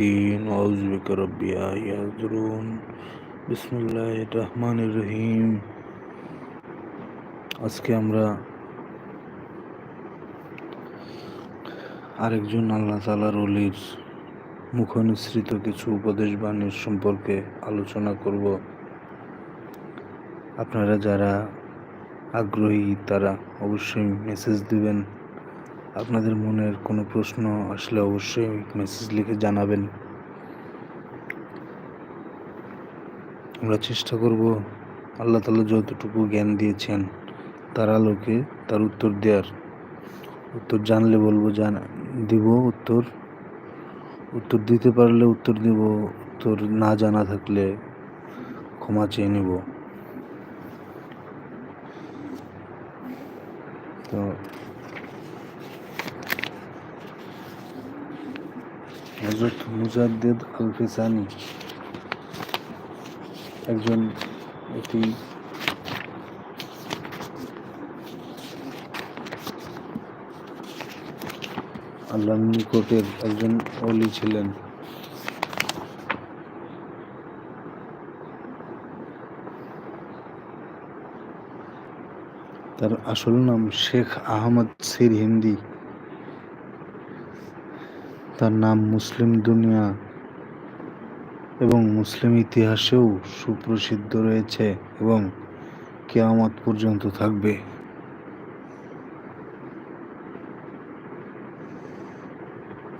أعوذ بك ربي أن يحضرون بسم الله الرحمن الرحيم আজকে আমরা আরেকজন আল্লাহ তালার অলির মুখনিসৃত কিছু উপদেশ বাণীর সম্পর্কে আলোচনা করব আপনারা যারা আগ্রহী তারা অবশ্যই মেসেজ দিবেন আপনাদের মনের কোনো প্রশ্ন আসলে অবশ্যই মেসেজ লিখে জানাবেন। আমরা চেষ্টা করব আল্লাহ তালা যতটুকু জ্ঞান দিয়েছেন তার আলোকে তার উত্তর দেওয়ার উত্তর জানলে বলব জান, দিব উত্তর। উত্তর দিতে পারলে উত্তর দিব, উত্তর না জানা থাকলে ক্ষমা চেয়ে নেব। তো হজরত মুজাদ্দেদ আলফিসানি একজন এটি আল্লাহর নিকটের একজন অলি ছিলেন। তার আসল নাম শেখ আহমদ সির হিন্দি। তার নাম মুসলিম দুনিয়া এবং মুসলিম ইতিহাসেও সুপ্রসিদ্ধ রয়েছে এবং কেয়ামত পর্যন্ত থাকবে।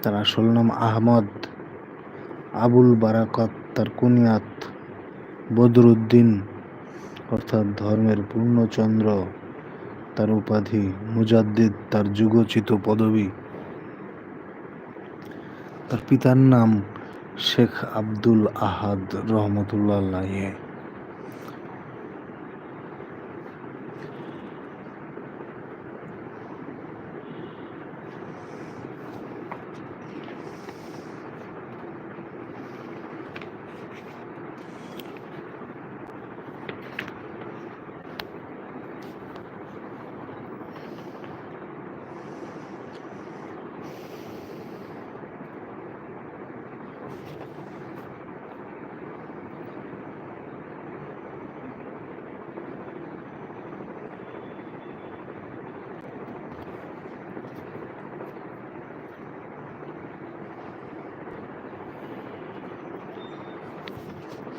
তার আসল নাম আহমদ। আবুল বারাকাত তার কুনিয়াত বদরুদ্দিন অর্থাৎ ধর্মের পূর্ণচন্দ্র। তার উপাধি মুজাদ্দিদ, তার যুগোচিত পদবী। তার পিতার নাম শেখ আব্দুল আহাদ রহমতুল্লাহ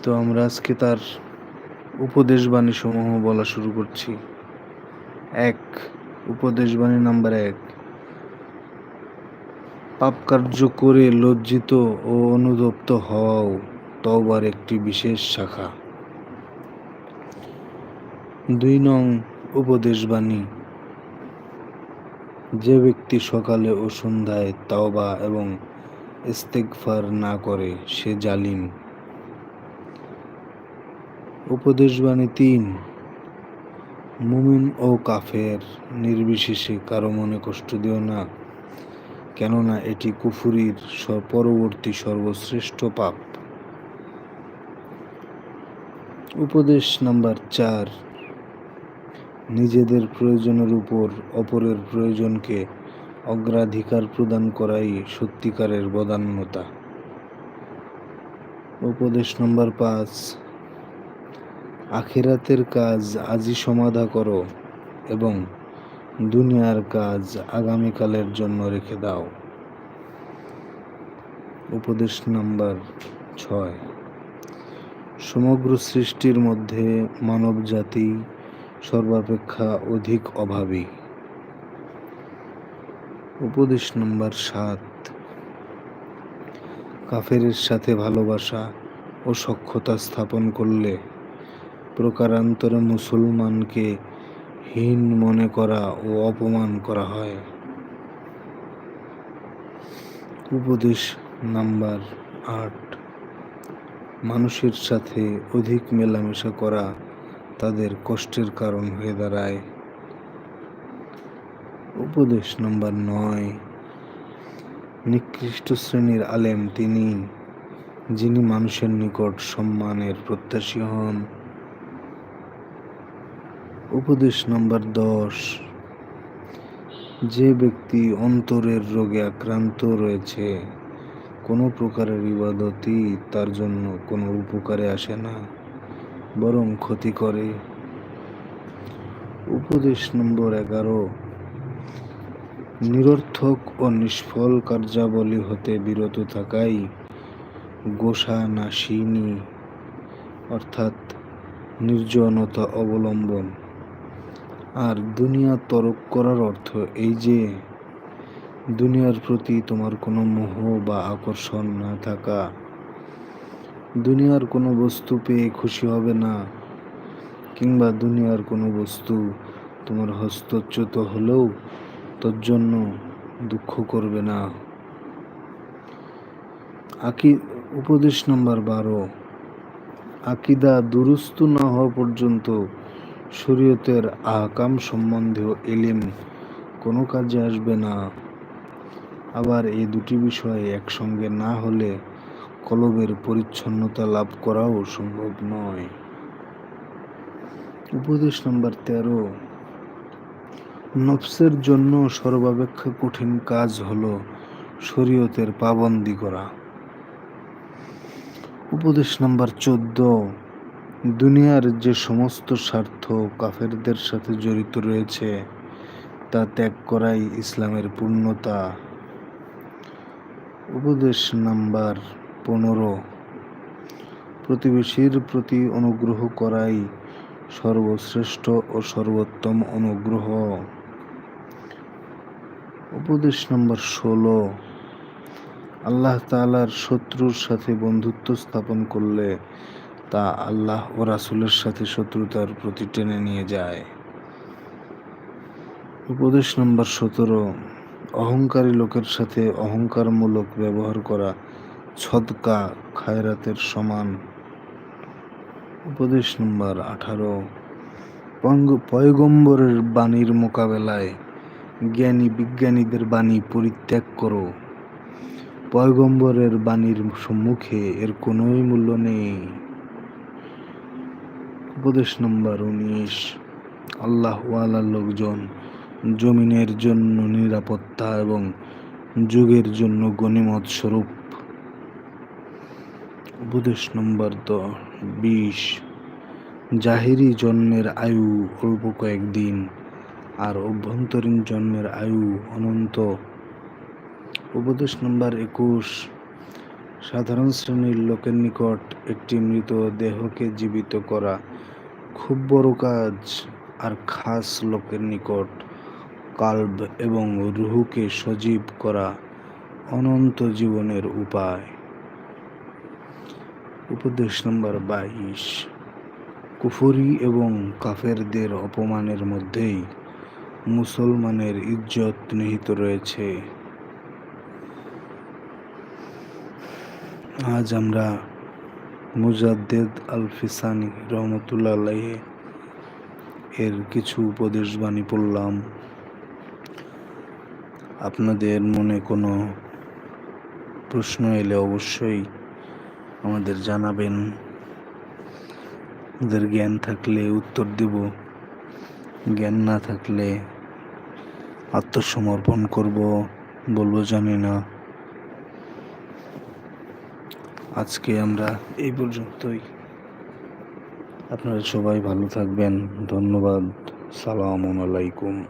তো আমরা আজকে তার উপদেশ বাণী সমূহ বলা শুরু করছি। এক উপদেশ বাণী নাম্বার এক। পাপ কার্য করে লজ্জিত ও অনুদপ্ত হওয়াও তওবার একটি বিশেষ শাখা। দুই নং উপদেশ বাণী যে ব্যক্তি সকালে ও সন্ধ্যায় তাওবা এবং ইস্তেগফার না করে, সে জালিম। উপদেশবাণী তিন, মুমিন ও কাফের নির্বিশেষে কারও মনে কষ্ট দিও না, কেননা এটি কুফুরির পরবর্তী সর্বশ্রেষ্ঠ পাপ। উপদেশ নাম্বার চার, নিজেদের প্রয়োজনের উপর অপরের প্রয়োজনকে অগ্রাধিকার প্রদান করাই সত্যিকারের বদান্যতা। উপদেশ নম্বর পাঁচ আখিরাতের কাজ আজই সমাধা করো এবং দুনিয়ার কাজ আগামীকালের জন্য রেখে দাও। উপদেশ নাম্বার ছয়। সমগ্র সৃষ্টির মধ্যে মানব জাতি সর্বাপেক্ষা অধিক অভাবী। উপদেশ নম্বর সাত। কাফেরের সাথে ভালোবাসা ও সক্ষতা স্থাপন করলে প্রকারান্তরে মুসলমানকে হীন মনে করা ও অপমান করা হয়। উপদেশ নাম্বার আট। মানুষের সাথে অধিক মেলামেশা করা তাদের কষ্টের কারণ হয়ে দাঁড়ায়। উপদেশ নম্বর নয়। নিকৃষ্ট শ্রেণির আলেম তিনি, যিনি মানুষের নিকট সম্মানের প্রত্যাশী হন। উপদেশ নম্বর দশ। যে ব্যক্তি অন্তরের রোগে আক্রান্ত রয়েছে, কোনো প্রকারের ইবাদতই তার জন্য কোনো উপকারে আসে না, বরং ক্ষতি করে। উপদেশ নম্বর এগারো। নিরর্থক ও নিষ্ফল কার্যাবলী হতে বিরত থাকাই গোসা নাশিনী অর্থাৎ নির্জনতা অবলম্বন। আর দুনিয়া তরক করার অর্থ এই যে, দুনিয়ার প্রতি তোমার কোনো মোহ বা আকর্ষণ না থাকা। দুনিয়ার কোনো বস্তু পেয়ে খুশি হবে না, কিংবা দুনিয়ার কোনো বস্তু তোমার হস্তচ্যুত হলেও তোর জন্য দুঃখ করবে না। আকি, উপদেশ নম্বর বারো। আকিদা দুরুস্ত না হওয়া পর্যন্ত শরীয়তের আহকাম সম্বন্ধেও এলিম কোনো কাজে আসবে না। আবার এই দুটি বিষয় একসঙ্গে না হলে কলবের পরিচ্ছন্নতা লাভ করাও সম্ভব নয়। উপদেশ নম্বর তেরো। নফসের জন্য সর্বাপেক্ষা কঠিন কাজ হল শরীয়তের পাবন্দি করা। উপদেশ নম্বর চোদ্দ। দুনিয়ার যে সমস্ত স্বার্থ কাফেরদের সাথে জড়িত রয়েছে, তা ত্যাগ করাই ইসলামের পূর্ণতা। উপদেশ নাম্বার পনেরো। প্রতিবেশীর প্রতি অনুগ্রহ করাই সর্বশ্রেষ্ঠ ও সর্বোত্তম অনুগ্রহ। উপদেশ নম্বর ষোলো। আল্লাহ তালার শত্রুর সাথে বন্ধুত্ব স্থাপন করলে তা আল্লাহ ও রাসুলের সাথে শত্রুতার প্রতি টেনে নিয়ে যায়। উপদেশ নম্বর সতেরো, অহংকারী লোকের সাথে অহংকারমূলক ব্যবহার করা ছদকা খায়রাতের সমান। উপদেশ নম্বর আঠারো পয়গম্বরের বাণীর মোকাবেলায় জ্ঞানী বিজ্ঞানীদের বাণী পরিত্যাগ করো। পয়গম্বরের বাণীর সম্মুখে এর কোনোই মূল্য নেই। উপদেশ নম্বর উনিশ। আল্লাহ লোকজন জমিনের জন্য নিরাপত্তা এবং যুগের জন্য গণিমত স্বরূপ উপদেশ নম্বর দ, বিশ। জাহেরি জন্মের আয়ু অল্প কয়েকদিন আর অভ্যন্তরীণ জন্মের আয়ু অনন্ত। উপদেশ নম্বর একুশ। সাধারণ শ্রেণির লোকের নিকট একটি মৃত দেহকে জীবিত করা। খুব বড় কাজ আর খাস লোকের নিকট কাল্ব এবং রুহুকে সজীব করা অনন্ত জীবনের উপায়। উপদেশ নম্বর বাইশ। কুফরি এবং কাফেরদের অপমানের মধ্যেই মুসলমানের ইজ্জত নিহিত রয়েছে। আজ আমরা মুজাদ্দেদ আল ফিসানি রহমতুল্লাহ এর কিছু উপদেশ বাণী পড়লাম। আপনাদের মনে কোনো প্রশ্ন এলে অবশ্যই আমাদের জানাবেন। আমাদের জ্ঞান থাকলে উত্তর দেব। জ্ঞান না থাকলে আত্মসমর্পণ করব বলব জানি না। আজকে আমরা এই পর্যন্তই। আপনারা সবাই ভালো থাকবেন। ধন্যবাদ। সালাম আলাইকুম।